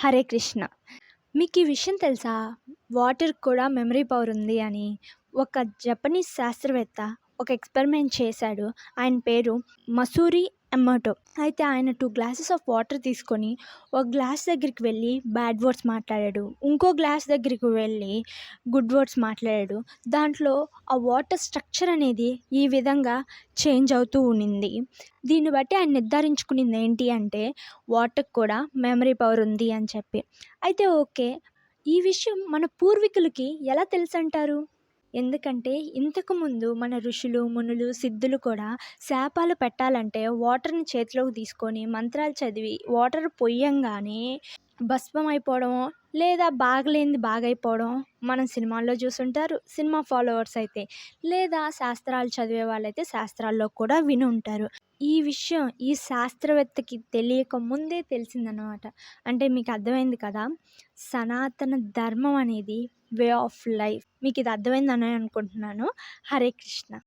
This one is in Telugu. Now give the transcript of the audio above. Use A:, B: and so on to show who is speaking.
A: హరే కృష్ణ. మీకు ఈ విషయం తెలుసా? వాటర్ కూడా మెమరీ పవర్ ఉంది అని ఒక జపనీస్ శాస్త్రవేత్త ఒక ఎక్స్పెరిమెంట్ చేశాడు. ఆయన పేరు మసూరి ఎమ్మటో. అయితే ఆయన టూ గ్లాసెస్ ఆఫ్ వాటర్ తీసుకొని ఒక గ్లాస్ దగ్గరికి వెళ్ళి బ్యాడ్ వర్డ్స్ మాట్లాడాడు. ఇంకో గ్లాస్ దగ్గరికి వెళ్ళి గుడ్ వర్డ్స్ మాట్లాడాడు. దాంట్లో ఆ వాటర్ స్ట్రక్చర్ అనేది ఈ విధంగా చేంజ్ అవుతూ ఉండింది. దీన్ని బట్టి ఆయన నిర్ధారించుకునింది ఏంటి అంటే వాటర్కి కూడా మెమరీ పవర్ ఉంది అని చెప్పి. అయితే ఓకే ఈ విషయం మన పూర్వీకులకి ఎలా తెలుసు అంటారు ఎందుకంటే ఇంతకుముందు మన ఋషులు మునులు సిద్ధులు కూడా శాపాలు పెట్టాలంటే వాటర్ని చేతిలోకి తీసుకొని మంత్రాలు చదివి వాటర్ పొయ్యంగానే భస్మం అయిపోవడం లేదా బాగలేనిది బాగైపోవడం మనం సినిమాల్లో చూసుంటారు సినిమా ఫాలోవర్స్ అయితే లేదా శాస్త్రాలు చదివే వాళ్ళైతే శాస్త్రాల్లో కూడా విని ఉంటారు ఈ విషయం ఈ శాస్త్రవేత్తకి తెలియక ముందే తెలిసిందనమాట అంటే మీకు అర్థమైంది కదా సనాతన ధర్మం అనేది వే ఆఫ్ లైఫ్. మీకు ఇది అర్థమైందని అనుకుంటున్నాను. హరే కృష్ణ.